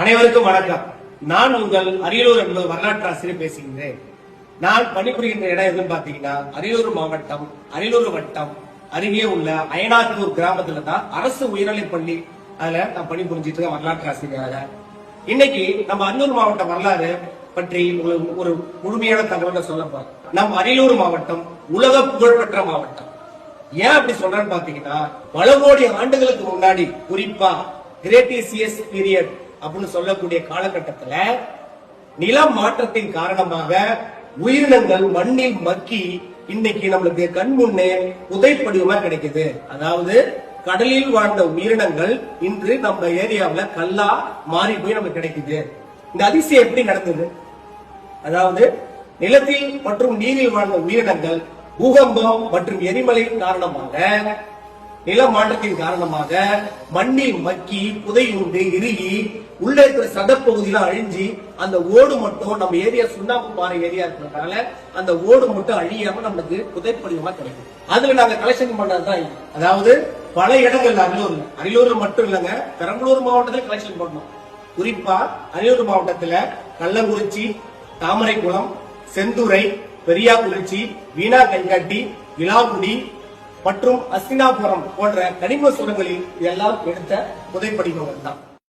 அனைவருக்கும் வணக்கம். நான் உங்கள் அரியலூர் என்பது வரலாற்று ஆசிரியர் பேசுகின்றேன். நான் பணிபுரிகின்ற இடம் எதுன்னு பாத்தீங்கன்னா அரியலூர் மாவட்டம் அரியலூர் வட்டம் அருகே உள்ள அயனாத்தூர் கிராமத்துல தான் அரசு உயர்நிலை பள்ளி அதுல நான் பணிபுரிஞ்சிட்டு இருக்கேன் வரலாற்று ஆசிரியராக இன்னைக்கு நம்ம அரியலூர் மாவட்ட வரலாறு பற்றி உங்களுக்கு ஒரு முழுமையான தகவலை சொல்ல நம் அரியலூர் மாவட்டம் உலக புகழ்பெற்ற மாவட்டம். ஏன் அப்படி சொல்றேன்னு பாத்தீங்கன்னா பல கோடி ஆண்டுகளுக்கு முன்னாடி குறிப்பா கிரேட்டிசியஸ் பீரியட் அப்படின்னு சொல்லக்கூடிய காலகட்டத்துல நில மாற்றத்தின் காரணமாக உயிரினங்கள் மண்ணில் மக்கி இன்னைக்கு நம்மளுக்கு கண் முன்னே புதைப்படிவமா கிடைக்குது. அதாவது கடலில் வாழ்ந்த உயிரினங்கள் இன்று நம்ம ஏரியாவுல கல்லா மாறி போய் நமக்கு கிடைக்குது. இந்த அதிசயம் எப்படி நடந்தது? அதாவது நிலத்தில் மற்றும் நீரில் வாழ்ந்த உயிரினங்கள் பூகம்பம் மற்றும் எரிமலையின் காரணமாக நிலமாற்றத்தின் காரணமாக மண்ணில் மக்கி புதையுண்டு இறுகி உள்ளே இருக்கிற சதப்பகுதியெல்லாம் அழிஞ்சு அந்த ஓடு மட்டும் நம்ம ஏரியா சுண்ணாம்பு பாறை ஏரியா இருக்கிறதுனால அந்த ஓடு மட்டும் அழியாம நம்மளுக்கு புதைப்படிவமா கிடைக்கும். அதுல நாங்க கலெக்ஷன் பண்ணதுதான் அதாவது பல இடங்கள்ல அரியலூர்ல அரியலூர்ல மட்டும் இல்லைங்க பெரம்பலூர் மாவட்டத்துல கலெக்ஷன் பண்ணோம். குறிப்பா அரியலூர் மாவட்டத்துல கள்ளங்குறிச்சி தாமரைக்குளம் செந்துறை பெரியாக்குறிச்சி வீணா கண்காட்டி விலாகுடி மற்றும் அஸ்தினாபுரம் போன்ற கனிம சுரங்களில் இதெல்லாம் எடுத்த புதைப்படிமங்கள் தான்